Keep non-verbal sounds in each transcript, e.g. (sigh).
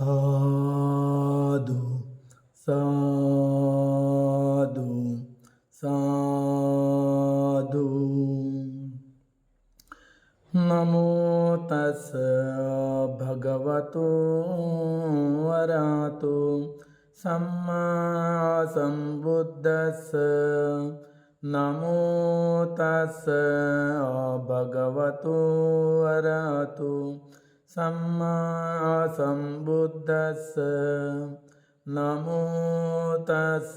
സാധു സാധു സാധു നമോ തസ് ഭഗവതോ വരാതു සම්මාසම්බුද්ධස්ස නමෝතස්ස භගවතු වරතු සම්මාසම් वरातो नमो तस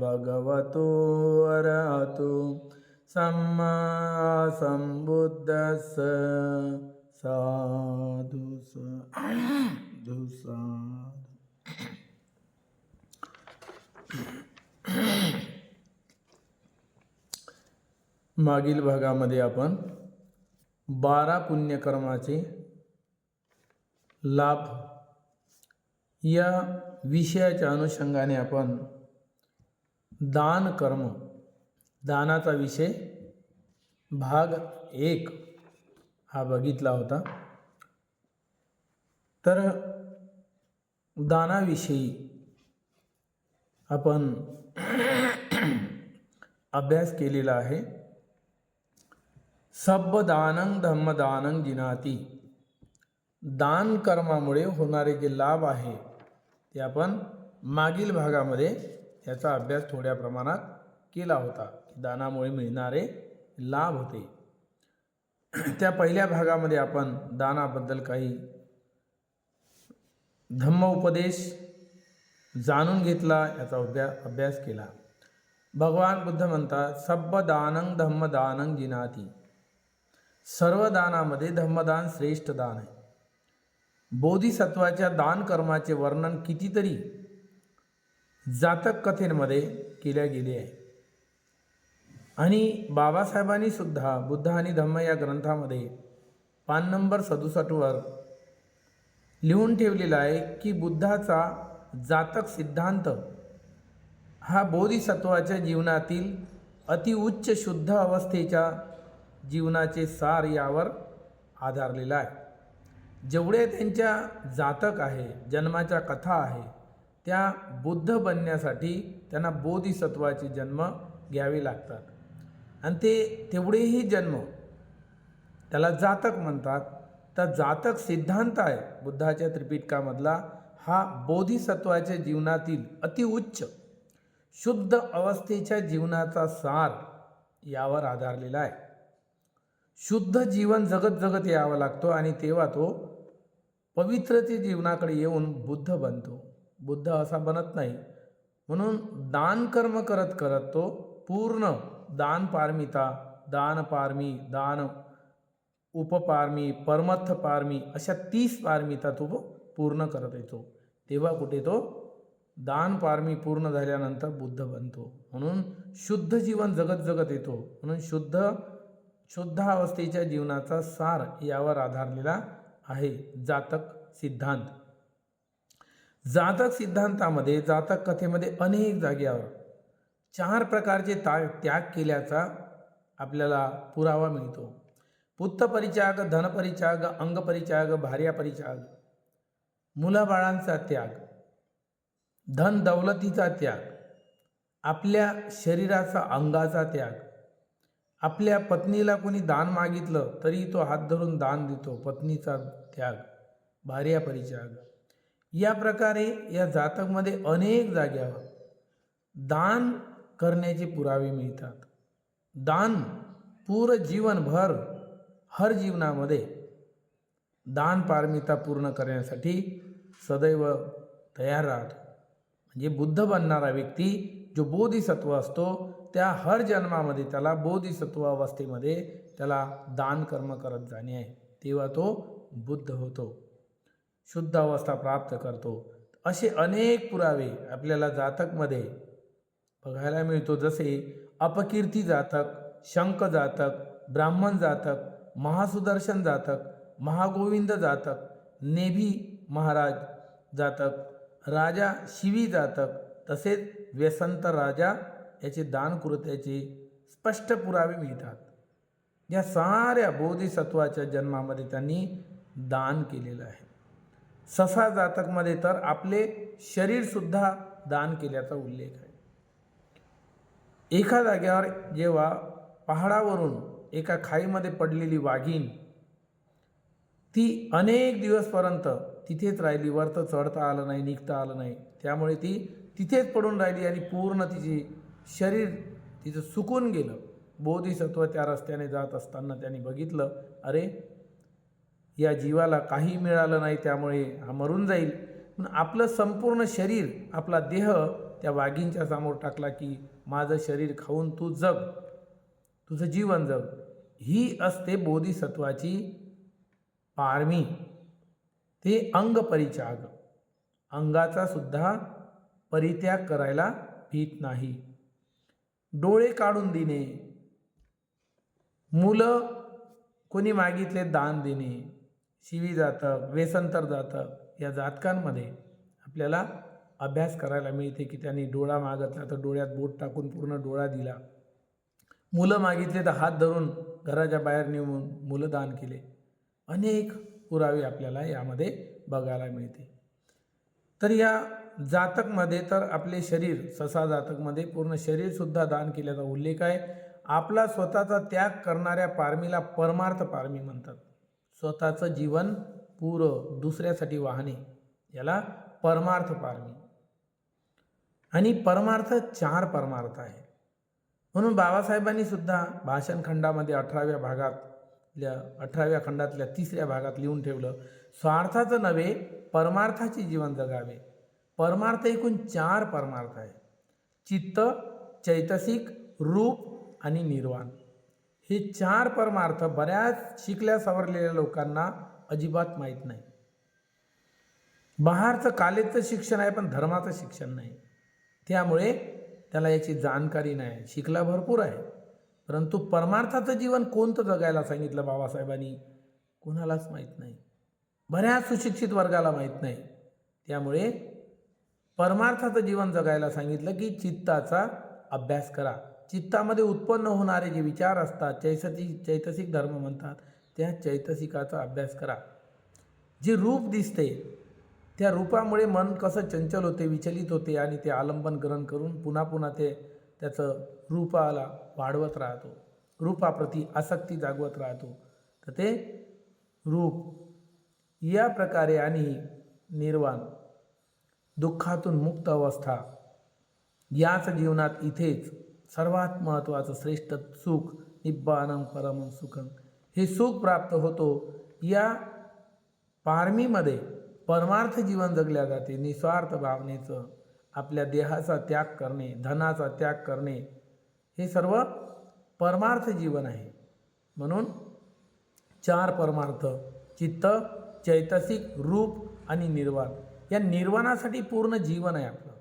भगवतो अरहतु सम्मा सम्बुद्धस्स साधु साधु साधु। मागील भागामध्ये आपण बारा पुण्यकर्माचे लाभ या विषयाच्या अनुषंगाने आपण दान कर्म दानाचा विषय भाग एक हा बघितला होता. तर दानाविषयी आपण अभ्यास केलेला आहे. सब्ब दानं धम्मदानं जिनाती. दान कर्मामुळे होणारे जे लाभ आहे ते आपण मागील भागामध्ये याचा अभ्यास थोड्या प्रमाणात केला होता. दानामुळे मिळणारे लाभ होते. त्या पहिल्या भागामध्ये आपण दानाबद्दल काही धम्म उपदेश जाणून घेतला याचा अभ्यास अभ्यास केला. भगवान बुद्ध म्हणतात सब्ब दानंग धम्मदानंग जिनाती सर्व दानामध्ये धम्मदान श्रेष्ठ दान आहे. बोधिसत्वाच्या दान कर्माचे वर्णन कितीतरी जातक कथेमध्ये केले गेले आहे. आणि बाबासाहेबांनी सुद्धा बुद्ध आणि धम्म या ग्रंथामध्ये पान नंबर सदुसष्टवर लिहून ठेवलेला आहे की बुद्धाचा जातक सिद्धांत हा बोधिसत्वाच्या जीवनातील अतिउच्च शुद्ध अवस्थेच्या जीवनाचे सार यावर आधारलेला आहे. जेवढे त्यांच्या जातक आहे जन्माच्या कथा आहे त्या बुद्ध बनण्यासाठी त्यांना बोधिसत्वाचे जन्म घ्यावे लागतात. आणि ते तेवढेही जन्म त्याला जातक म्हणतात. तर जातक सिद्धांत आहे बुद्धाच्या त्रिपिटकामधला. हा बोधिसत्वाच्या जीवनातील अतिउच्च शुद्ध अवस्थेच्या जीवनाचा सार यावर आधारलेला आहे. शुद्ध जीवन जगत जगत यावं लागतो आणि तेव्हा तो पवित्रते जीवनाकडे येऊन बुद्ध बनतो. बुद्ध असा बनत नाही. म्हणून दान कर्म करत करत तो पूर्ण दान पारमिता दान पारमी दान उपपारमी परमत्थ पारमी अशा तीस पारमिता तो पूर्ण करत येतो. तेव्हा कुठे तो दान पारमी पूर्ण झाल्यानंतर बुद्ध बनतो. म्हणून शुद्ध जीवन जगत जगत येतो. म्हणून शुद्ध शुद्ध अवस्थेच्या जीवनाचा सार यावर आधारलेला आहे जातक सिद्धांत. जातक सिद्धांतामध्ये जातक कथेमध्ये अनेक जागेवर चार प्रकारचे ता त्याग केल्याचा आपल्याला पुरावा मिळतो. पुत्तपरित्याग धनपरित्याग अंगपरित्याग भार्यापरित्याग मुलाबाळांचा त्याग धन दौलतीचा त्याग आपल्या शरीराचा अंगाचा त्याग आपल्या पत्नीला कोणी दान मागितलं तरी तो हात धरून दान देतो पत्नीचा त्याग भार्या परित्याग. या प्रकारे या जातकमध्ये अनेक जाग्यावर दान करण्याचे पुरावे मिळतात. दान पूर जीवनभर हर जीवनामध्ये दान पारमिता पूर्ण करण्यासाठी सदैव तयार राहतो. म्हणजे बुद्ध बनणारा व्यक्ती जो बोधिसत्व असतो त्या हर जन्मामध्ये त्याला बोधिसत्व अवस्थेमध्ये त्याला दान कर्म करत जाणे आहे. तेव्हा तो बुद्ध होतो. शुद्ध अवस्था प्राप्त करतो. असे अनेक पुरावे आपल्याला जातकमध्ये बघायला मिळतो. जसे अपकीर्ती जातक शंख जातक ब्राह्मण जातक महासुदर्शन जातक महागोविंद जातक नेभी महाराज जातक राजा शिवी जातक तसेच व्यसंत राजा याचे दानकृत्याचे स्पष्ट पुरावे मिळतात. या साऱ्या बोधिसत्वाच्या जन्मामध्ये त्यांनी दान केलेलं आहे. ससा जातकमध्ये तर आपले शरीरसुद्धा दान केल्याचा उल्लेख आहे. एका जाग्यावर जेव्हा पहाडावरून एका खाईमध्ये पडलेली वाघीण ती अनेक दिवसपर्यंत तिथेच राहिली वरतं चढता आलं नाही निघता आलं नाही. त्यामुळे ती तिथेच पडून राहिली आणि पूर्ण तिची शरीर तिचं सुकून गेलं. बोधिसत्व त्या रस्त्याने जात असताना त्यांनी बघितलं अरे या जीवाला काही मिळालं नाही त्यामुळे हा मरून जाईल. पण आपलं संपूर्ण शरीर आपला देह त्या वाघींच्या समोर टाकला की माझं शरीर खाऊन तू जग तुझं जीवन जग. ही असते बोधिसत्वाची पारमी. ते अंग परित्याग. अंगाचा सुद्धा परित्याग करायला भीत नाही. डोळे काढून देणे मुलं कोणी मागितले दान देणे. शिवी जातक वेसंतर जातक या जातकांमध्ये आपल्याला अभ्यास करायला मिळते की त्यांनी डोळा मागितला तर डोळ्यात बोट टाकून पूर्ण डोळा दिला. मुलं मागितले तर हात धरून घराच्या बाहेर नेऊन मुलं दान केले. अनेक पुरावे आपल्याला यामध्ये बघायला मिळते. तर या जातकमध्ये तर आपले शरीर ससा जातकमध्ये पूर्ण शरीरसुद्धा दान केल्याचा उल्लेख आहे. आपला स्वतःचा त्याग करणाऱ्या पारमीला परमार्थ पारमी म्हणतात. स्वतःचं जीवन पुरं दुसऱ्यासाठी वाहणे याला परमार्थ पारमी. आणि परमार्थ चार परमार्थ आहे म्हणून बाबासाहेबांनी सुद्धा भाषणखंडामध्ये अठराव्या भागातल्या अठराव्या खंडातल्या तिसऱ्या भागात लिहून ठेवलं स्वार्थाचं नव्हे परमार्थाचे जीवन जगावे. परमार्थ एकूण चार परमार्थ आहे चित्त चैतसिक रूप आणि निर्वाण. हे चार परमार्थ बऱ्याच शिकल्या सवरलेल्या लोकांना अजिबात माहीत नाही. बाहेरचं कालेचं शिक्षण आहे पण धर्माचं शिक्षण नाही. त्यामुळे त्याला याची जाणकारी नाही. शिकला भरपूर आहे. परंतु परमार्थाचं जीवन कोणतं जगायला सांगितलं बाबासाहेबांनी? कोणालाच माहीत नाही. बऱ्याच सुशिक्षित वर्गाला माहीत नाही. त्यामुळे परमार्थाचं जीवन जगायला सांगितलं की चित्ताचा अभ्यास करा. चित्तामध्ये उत्पन्न होणारे जे विचार असतात चैतसिक चैतसिक धर्म म्हणतात त्या चैतसिकाचा अभ्यास करा. जे रूप दिसते त्या रूपामुळे मन कसं चंचल होते विचलित होते आणि ते आलंबन ग्रहण करून पुन्हा पुन्हा ते त्याचं रूपाला वाढवत राहतो. रूपाप्रती आसक्ती जागवत राहतो. तर ते रूप या प्रकारे आणि निर्वाण. दुःखातून मुक्त अवस्था. याच जीवनात इथेच सर्वात महत्त्वाचं श्रेष्ठ सुख निब्बानम परम सुखम हे सुख प्राप्त होतो या पारमीमध्ये परमार्थ जीवन जगल्या जाते निस्वार्थ भावनेचं. आपल्या देहाचा त्याग करणे धनाचा त्याग करणे हे सर्व परमार्थ जीवन आहे. म्हणून चार परमार्थ चित्त चैतसिक रूप आणि निर्वाण. या निर्वाणासाठी पूर्ण जीवन आहे आपलं.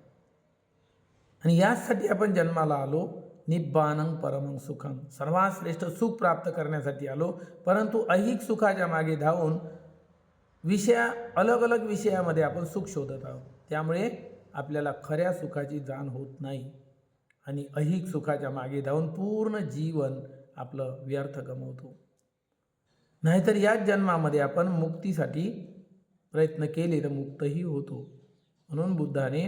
आणि याचसाठी आपण जन्माला आलो निब्बानंग परमंग सुखम सर्वात श्रेष्ठ सुख प्राप्त करण्यासाठी आलो परंतु ऐहिक सुखाच्या मागे धावून विषया अलग अलग विषयामध्ये आपण सुख शोधत आहोत. त्यामुळे आपल्याला खऱ्या सुखाची जाण होत नाही. आणि अहिक सुखाच्या मागे धावून पूर्ण जीवन आपलं व्यर्थ गमवतो. नाहीतर याच जन्मामध्ये आपण मुक्तीसाठी प्रयत्न केले तर मुक्तही होतो. म्हणून बुद्धाने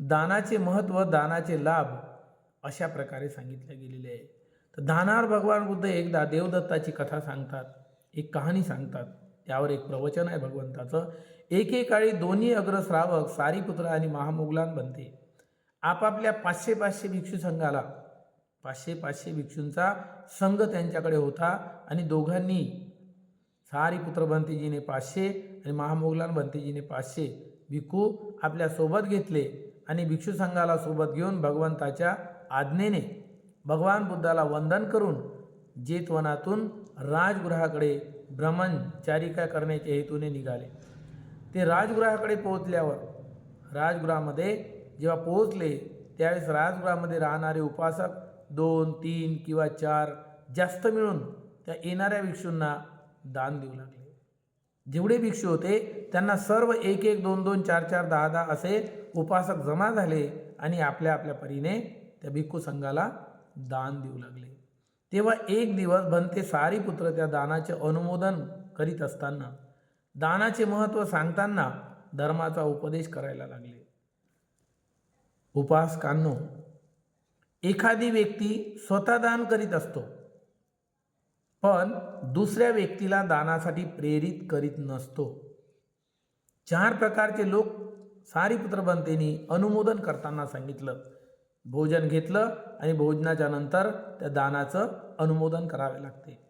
दानाचे महत्त्व दानाचे लाभ अशा प्रकारे सांगितले गेलेले आहे तर दानावर भगवान बुद्ध एकदा देवदत्ताची कथा सांगतात एक कहाणी सांगतात. त्यावर एक प्रवचन आहे भगवंताचं. एकेकाळी दोन्ही अग्रश्रावक सारीपुत्र आणि महामुगलान बनते. आपापल्या पाचशे पाचशे भिक्षू संघाला पाचशे पाचशे भिक्षूंचा संघ त्यांच्याकडे होता आणि दोघांनी सारीपुत्र बनतेजीने पाचशे आणि महामोगलान भंतेजीने पाचशे भिक्खू आपल्यासोबत घेतले आणि भिक्षू संघाला सोबत घेऊन भगवंताच्या आज्ञेने भगवान बुद्धाला वंदन करून जेतवनातून राजगृहाकडे भ्रमणचारिका करण्याच्या हेतूने निघाले. ते राजगृहाकडे पोहोचल्यावर राजगृहामध्ये जेव्हा पोहोचले त्यावेळेस राजगृहामध्ये राहणारे उपासक दोन तीन किंवा चार जास्त मिळून त्या येणाऱ्या भिक्षूंना दान देऊ लागले. जेवढे भिक्षू होते त्यांना सर्व एक एक दोन दोन चार चार दहा दहा असे उपासक जमा झाले आणि आपल्या आपल्या परीने त्या भिक्खू संघाला दान देऊ लागले. तेव्हा एक दिवस बनते सारी पुत्र त्या दानाचे अनुमोदन करीत असताना दानाचे महत्त्व सांगताना धर्माचा उपदेश करायला लागले. उपासकांनो एखादी व्यक्ती स्वतः दान करीत असतो. पण दुसऱ्या व्यक्तीला दानासाठी प्रेरित करीत नसतो. चार प्रकारचे लोक सारीपुत्र बनतेनी अनुमोदन करताना सांगितलं. भोजन घेतलं आणि भोजनाच्या नंतर त्या दानाचं अनुमोदन करावे लागते.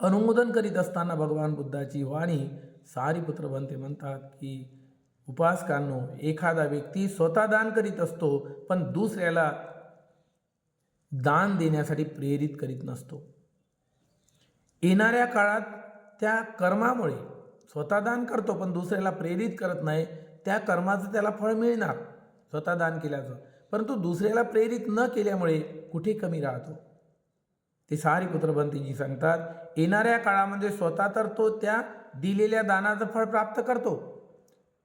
अनुमोदन करीत असताना भगवान बुद्धाची वाणी सारीपुत्र बनते म्हणतात की उपासकांनो एखादा व्यक्ती स्वतः दान करीत असतो पण दुसऱ्याला दान देण्यासाठी प्रेरित करीत नसतो. येणाऱ्या काळात त्या कर्मामुळे स्वतः दान करतो पण दुसऱ्याला प्रेरित करत नाही. त्या कर्माचं त्याला फळ मिळणार स्वतः दान केल्याचं. परंतु दुसऱ्याला प्रेरित न केल्यामुळे कुठे कमी राहतो? ते सारी पुत्रबंतीजी सांगतात येणाऱ्या काळामध्ये स्वतः तर तो त्या दिलेल्या दानाचं फळ प्राप्त करतो.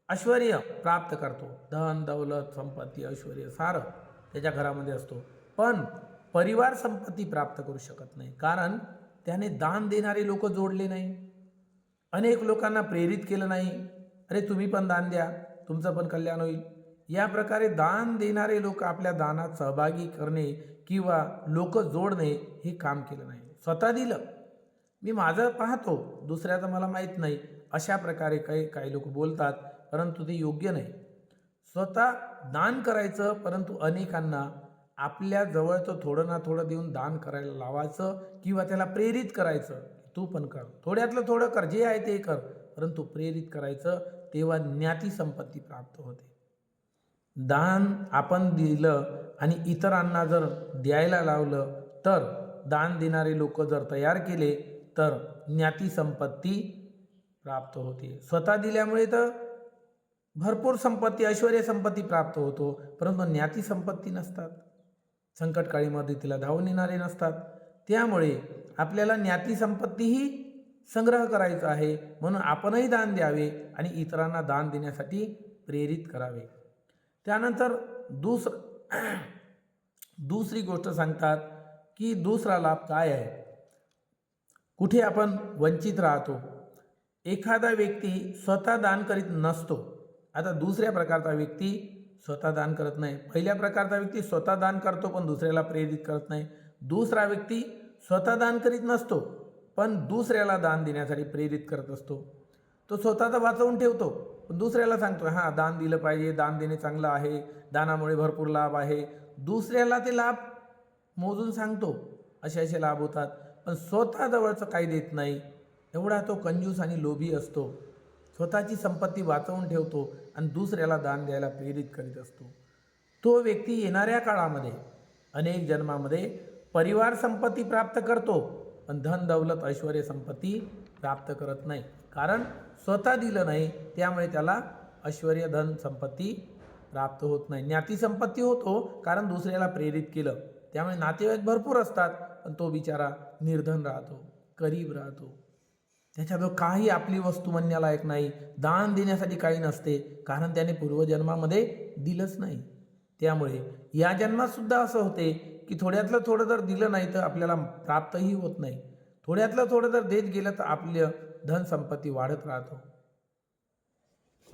ऐश्वर प्राप्त करतो. धन दौलत संपत्ती ऐश्वर सारं त्याच्या घरामध्ये असतो. पण परिवार संपत्ती प्राप्त करू शकत नाही. कारण त्याने दान देणारे लोक जोडले नाही. अनेक लोकांना प्रेरित केलं नाही. अरे तुम्ही पण दान द्या. तुमचं पण कल्याण होईल. या प्रकारे दान देणारे लोक आपल्या दानात सहभागी करणे किंवा लोक जोडणे हे काम केलं नाही. स्वतः दिलं. मी माझं पाहतो. दुसऱ्याचं मला माहीत नाही. अशा प्रकारे काही काही लोक बोलतात परंतु ते योग्य नाही. स्वतः दान करायचं परंतु अनेकांना आपल्या जवळचं थोडं ना थोडं देऊन दान करायला लावायचं किंवा त्याला प्रेरित करायचं. तू पण कर. थोड्यातलं थोडं कर. जे आहे ते कर. परंतु प्रेरित करायचं तेव्हा ज्ञाती संपत्ती प्राप्त होते. दान आपण दिलं आणि इतरांना जर द्यायला लावलं तर दान देणारे लोक जर तयार केले तर ज्ञाती संपत्ती प्राप्त होते. स्वतः दिल्यामुळे तर भरपूर संपत्ती ऐश्वर संपत्ती प्राप्त होतो. परंतु ज्ञाती संपत्ती नसतात. संकटकाळीमध्ये तिला धावून येणारे नसतात. त्यामुळे आपल्याला ज्ञाती संपत्तीही संग्रह करायचा आहे. म्हणून आपणही दान द्यावे आणि इतरांना दान देण्यासाठी प्रेरित करावे. त्यानंतर दुस (clears throat) दुसरी गोष्ट सांगतात की दुसरा लाभ काय आहे? कुठे आपण वंचित राहतो? एखादा व्यक्ती स्वतः दान करीत नसतो. आता दुसऱ्या प्रकारचा व्यक्ती स्वतः दान करत नाही. पहिल्या प्रकारचा व्यक्ती स्वतः दान करतो पण दुसऱ्याला प्रेरित करत नाही. दुसरा व्यक्ती स्वतः दान करीत नसतो पण दुसऱ्याला दान देण्यासाठी प्रेरित करत असतो. तो स्वतःचा वाचवून ठेवतो पण दुसऱ्याला सांगतो हां दान दिलं पाहिजे दान देणे चांगलं आहे दानामुळे भरपूर लाभ आहे. दुसऱ्याला ते लाभ मोजून सांगतो असे असे लाभ होतात पण स्वतः जवळचं काही देत नाही. एवढा तो कंजूस आणि लोभी असतो. स्वतःची संपत्ती वाचवून ठेवतो आणि दुसऱ्याला दान द्यायला प्रेरित करीत असतो. तो व्यक्ती येणाऱ्या काळामध्ये अनेक जन्मामध्ये परिवार संपत्ती प्राप्त करतो पण धन दौलत ऐश्वर संपत्ती प्राप्त करत नाही. कारण स्वतः दिलं नाही त्यामुळे त्याला ऐश्वर धन संपत्ती प्राप्त होत नाही. ज्ञाती संपत्ती होतो कारण दुसऱ्याला प्रेरित केलं. त्यामुळे नातेवाईक भरपूर असतात पण तो बिचारा निर्धन राहतो गरीब राहतो. त्याच्याजवळ काही आपली वस्तू म्हणण्यालायक नाही. दान देण्यासाठी काही नसते. कारण त्याने पूर्वजन्मामध्ये दिलंच नाही. त्यामुळे या जन्मात सुद्धा असं होते की थोड्यातलं थोडं जर दिलं नाही तर आपल्याला प्राप्तही होत नाही. थोड्यातलं थोडं जर देत गेलं तर आपलं धनसंपत्ती वाढत राहतो.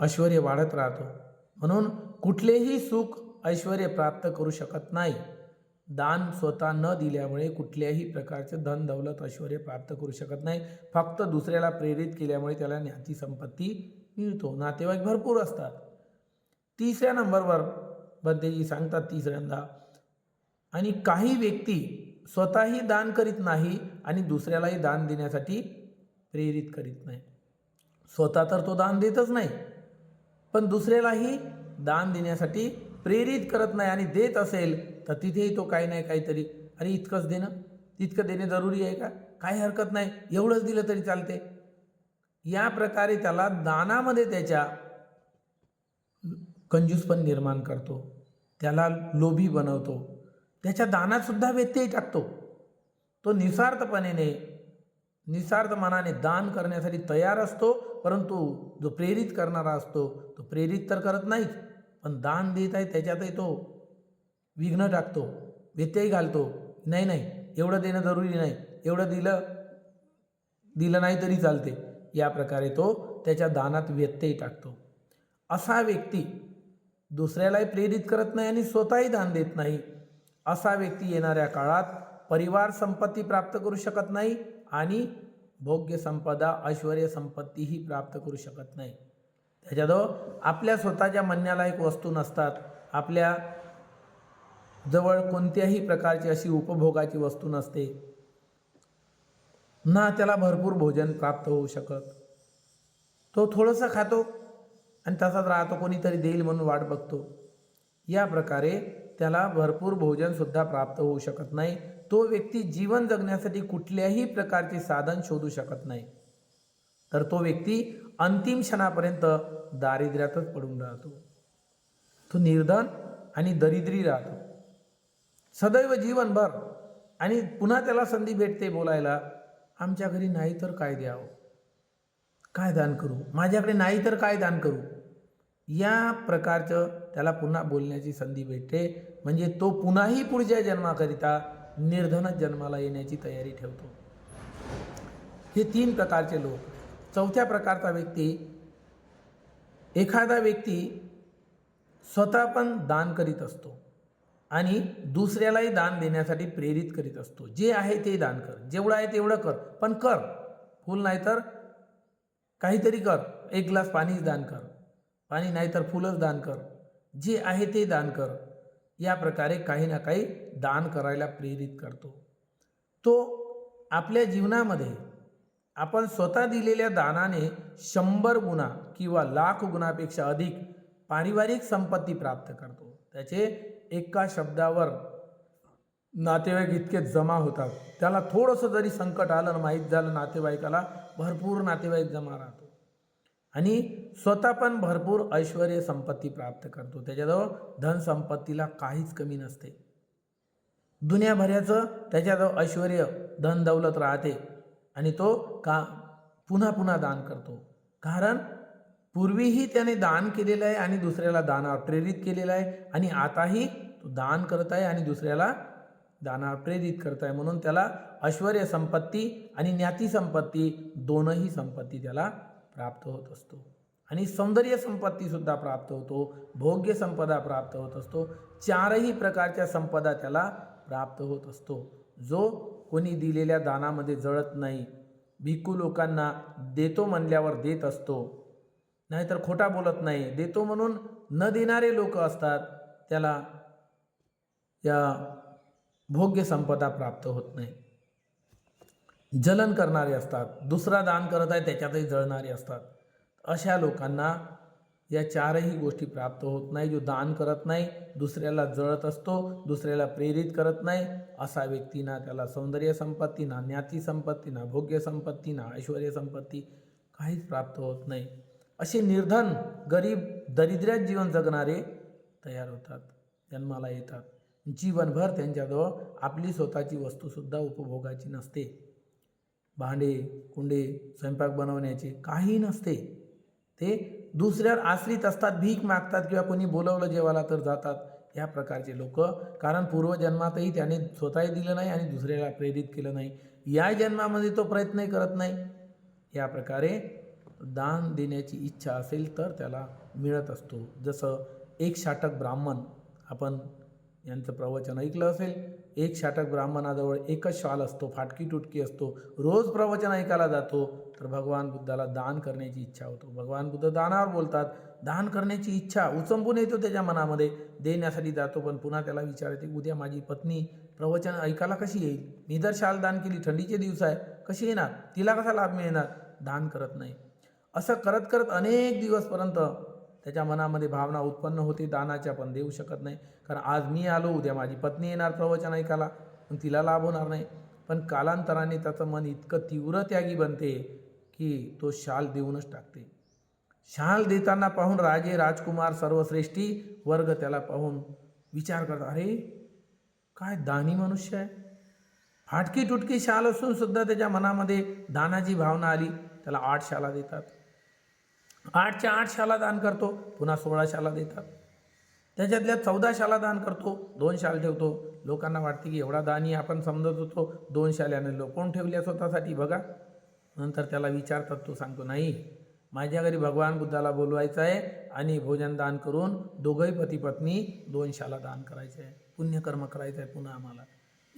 ऐश्वर वाढत राहतो. म्हणून कुठलेही सुख ऐश्वर प्राप्त करू शकत नाही. दान स्वतः न दिल्यामुळे कुठल्याही प्रकारचे धन दौलत ऐश्वर प्राप्त करू शकत नाही. फक्त दुसऱ्याला प्रेरित केल्यामुळे त्याला ज्ञाती संपत्ती मिळतो. नातेवाईक भरपूर असतात. तिसऱ्या नंबरवर बंदेजी सांगतात तिसऱ्यांदा आणि काही व्यक्ती स्वतःही दान करीत नाही आणि दुसऱ्यालाही दान देण्यासाठी प्रेरित करीत नाही. स्वतः तर तो दान देतच नाही पण दुसऱ्यालाही दान देण्यासाठी प्रेरित करत नाही आणि देत असेल तर तिथेही तो काही नाही काहीतरी. अरे इतकंच देणं? तितकं देणे जरुरी आहे का? काही हरकत नाही. एवढंच दिलं तरी चालते. या प्रकारे त्याला दानामध्ये त्याच्या कंजूसपण निर्माण करतो. त्याला लोभी बनवतो. त्याच्या दानातसुद्धा व्यत्यय टाकतो. तो निस्वार्थपणेने निस्वार्थ मनाने दान करण्यासाठी तयार असतो परंतु जो प्रेरित करणारा असतो तो प्रेरित तर करत नाहीच पण दान देत आहे त्याच्यातही तो विघ्न टाकतो व्यत्यय घालतो. नाही नाही एवढं देणं जरुरी नाही. एवढं दिलं दिलं नाही तरी चालते. या प्रकारे तो त्याच्या दानात व्यत्यय टाकतो. असा व्यक्ती दुसऱ्यालाही प्रेरित करत नाही आणि स्वतःही दान देत नाही. असा व्यक्ती येणाऱ्या काळात परिवार संपत्ती प्राप्त करू शकत नाही आणि भोग्य संपदा ऐश्वर संपत्तीही प्राप्त करू शकत नाही. त्याच्याजवळ आपल्या स्वतःच्या म्हणण्याला एक वस्तू नसतात. आपल्या जवळ कोणत्याही प्रकारची अशी उपभोगाची वस्तू नसते. ना त्याला भरपूर भोजन प्राप्त होऊ शकत. तो थोडंसं खातो आणि तसाच राहतो कोणीतरी देईल म्हणून वाट बघतो. या प्रकारे त्याला भरपूर भोजनसुद्धा प्राप्त होऊ शकत नाही. तो व्यक्ती जीवन जगण्यासाठी कुठल्याही प्रकारचे साधन शोधू शकत नाही. तर तो व्यक्ती अंतिम क्षणापर्यंत दारिद्र्यातच पडून राहतो. तो निर्धन आणि दरिद्री राहतो. सदैव जीवनभर आणि पुन्हा त्याला संधी भेटते बोलायला. आमच्या घरी नाही तर काय द्यावं? काय दान करू? माझ्याकडे नाही तर काय दान करू? या प्रकारचं त्याला पुन्हा बोलण्याची संधी भेटते. म्हणजे तो पुन्हाही पुढच्या जन्माकरिता निर्धनच जन्माला येण्याची तयारी ठेवतो. हे तीन प्रकारचे लोक. चौथ्या प्रकारचा व्यक्ती एखादा व्यक्ती स्वतः पण दान करीत असतो. आणि दुसऱ्यालाही दान देण्यासाठी प्रेरित करीत असतो. जे आहे ते दान कर. जेवढं आहे तेवढं कर. पण कर. फुल नाही तर काहीतरी कर. एक ग्लास पाणीच दान कर. पाणी नाही तर फुलंच दान कर. जे आहे ते दान कर. या प्रकारे काही ना काही दान करायला प्रेरित करतो. तो आपल्या जीवनामध्ये आपण स्वतः दिलेल्या दानाने शंभर गुणा किंवा लाख गुणापेक्षा अधिक पारिवारिक संपत्ती प्राप्त करतो. त्याचे एका शब्दावर नातेवाईक इतके जमा होतात. त्याला थोडंसं जरी संकट आलं ना माहीत झालं नातेवाईकाला भरपूर नातेवाईक जमा राहतो. आणि स्वतः पण भरपूर ऐश्वर संपत्ती प्राप्त करतो. त्याच्याजवळ धनसंपत्तीला काहीच कमी नसते. दुनियाभराचं त्याच्याजवळ ऐश्वर धन दौलत राहते आणि तो का पुन्हा पुन्हा दान करतो. कारण पूर्वीही त्याने दान केलेलं आहे आणि दुसऱ्याला दानावर प्रेरित केलेलं आहे आणि आताही तो दान करत आहे आणि दुसऱ्याला दानावर प्रेरित करत आहे. म्हणून त्याला ऐश्वर संपत्ती आणि ज्ञाती संपत्ती दोनही संपत्ती त्याला प्राप्त होत असतो. आणि सौंदर्य संपत्तीसुद्धा प्राप्त होतो. भोग्य संपदा प्राप्त होत असतो. चारही प्रकारच्या संपदा त्याला प्राप्त होत असतो. जो कोणी दिलेल्या दानामध्ये जळत नाही भिकू लोकांना देतो म्हणल्यावर देत असतो. नाहीतर खोटा बोलत नाही. देतो म्हणून न देणारे लोक असतात त्याला या भोग्य संपदा प्राप्त होत नाही. जलन करणारे असतात दुसरा दान करत आहे त्याच्यातही जळणारे असतात. अशा लोकांना या चारही गोष्टी प्राप्त होत नाही. जो दान करत नाही दुसऱ्याला जळत असतो दुसऱ्याला प्रेरित करत नाही असा व्यक्ती ना त्याला सौंदर्य संपत्ती ना ज्ञाती संपत्ती ना भोग्य संपत्ती ना ऐश्वर संपत्ती काहीच प्राप्त होत नाही. असे निर्धन गरीब दरिद्र्यात जीवन जगणारे तयार होतात. जन्माला येतात. जीवनभर त्यांच्याजवळ आपली स्वतःची वस्तूसुद्धा उपभोगाची नसते. भांडे कुंडे स्वयंपाक बनवण्याचे काही नसते. ते दुसऱ्यावर आश्रित असतात भीक मागतात किंवा कोणी बोलवलं जेवायला तर जातात. या प्रकारचे लोक कारण पूर्वजन्मातही त्याने स्वतःही दिलं नाही आणि दुसऱ्याला प्रेरित केलं नाही. या जन्मामध्ये तो प्रयत्नही करत नाही. या प्रकारे दान देण्याची इच्छा असेल तर त्याला मिळत असतो. जसं एक शाटक ब्राह्मण आपण यांचं प्रवचन ऐकलं असेल एक शाटक ब्राह्मणाजवळ एकच शाल असतो फाटकी तुटकी असतो रोज प्रवचन ऐकायला जातो तर भगवान बुद्धाला दान करण्याची इच्छा होतो. भगवान बुद्ध दानावर बोलतात दान करण्याची इच्छा उचंबून येतो त्याच्या मनामध्ये देण्यासाठी जातो पण पुन्हा त्याला विचारते उद्या माझी पत्नी प्रवचन ऐकायला कशी येईल? मी जर शाल दान केली थंडीचे दिवस आहे कशी येणार? तिला कसा लाभ मिळणार? दान करत नाही. असं करत करत अनेक दिवसपर्यंत त्याच्या मनामध्ये भावना उत्पन्न होते दानाच्या पण देऊ शकत नाही. कारण आज मी आलो उद्या माझी पत्नी येणार प्रवचन ऐकायला पण तिला लाभ होणार नाही. पण कालांतराने त्याचं मन इतकं तीव्र त्यागी बनते की तो शाल देऊनच टाकते. शाल देताना पाहून राजे राजकुमार सर्वश्रेष्ठी वर्ग त्याला पाहून विचार करतात अरे काय दानी मनुष्य आहे? फाटकी तुटकी शाल असून सुद्धा त्याच्या मनामध्ये दानाची भावना आली. त्याला आठ शाला देतात. आठच्या आठ शाला दान करतो पुन्हा सोळा शाला देतात. त्याच्यातल्या चौदा शाला दान करतो दोन शाल ठेवतो. लोकांना वाटते की एवढा दानी आपण समजत होतो दोन शाल्याने लोकून ठेवल्या स्वतःसाठी बघा. नंतर त्याला विचारतात तो सांगतो नाही माझ्या घरी भगवान बुद्धाला बोलवायचं आहे आणि भोजन दान करून दोघंही पती पत्नी दोन शाला दान करायचे आहे. पुण्यकर्म करायचं आहे पुन्हा आम्हाला.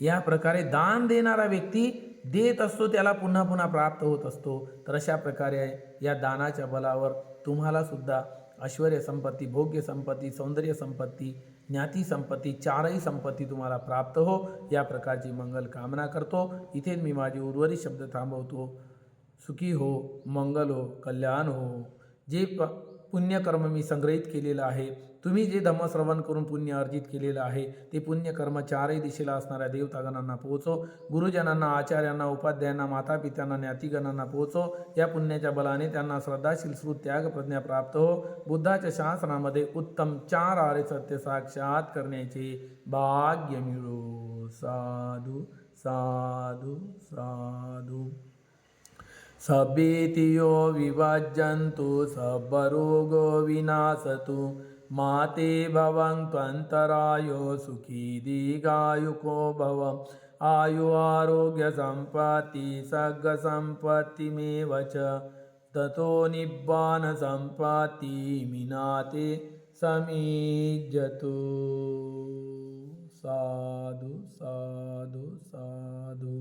या प्रकारे दान देणारा व्यक्ती देत असतो त्याला पुन्हा पुन्हा प्राप्त होत असतो. तर अशा प्रकारे या दानाच्या बलावर तुम्हाला सुद्धा ऐश्वर संपत्ती भोग्य संपत्ती सौंदर्य संपत्ती ज्ञाती संपत्ती चारही संपत्ती तुम्हाला प्राप्त हो या प्रकारची मंगल कामना करतो. इथेच मी माझे उर्वरित शब्द थांबवतो. सुखी हो मंगल हो कल्याण हो. जे प पुण्यकर्म मी संग्रहित केलेलं आहे तुम्ही जे धम्मश्रवण करून पुण्य अर्जित केलेलं आहे ते पुण्यकर्म चारही दिशेला असणाऱ्या देवतागणांना पोहोचो गुरुजनांना आचार्यांना उपाध्यायांना मातापित्यांना ज्ञातिगणांना पोहोचो. या पुण्याच्या बलाने त्यांना श्रद्धाशील श्रुत त्याग प्रज्ञा प्राप्त हो. बुद्धाच्या शासनामध्ये उत्तम चार आर्य सत्य साक्षात करण्याचे भाग्य मिळो. साधू साधू साधू. सभेतियो विभाज्यन्तु सर्वरोगो विनाशतु. මාතේ භවං ත්වන්තරායෝ සුඛී දීගායුකෝ භව ආයු ආරෝග්‍ය සම්පති සග්ග සම්පති මේ වච තතෝ නිබ්බාන සම්පති මිනාතේ සමීජ්ජතු සාදු සාදු සාදු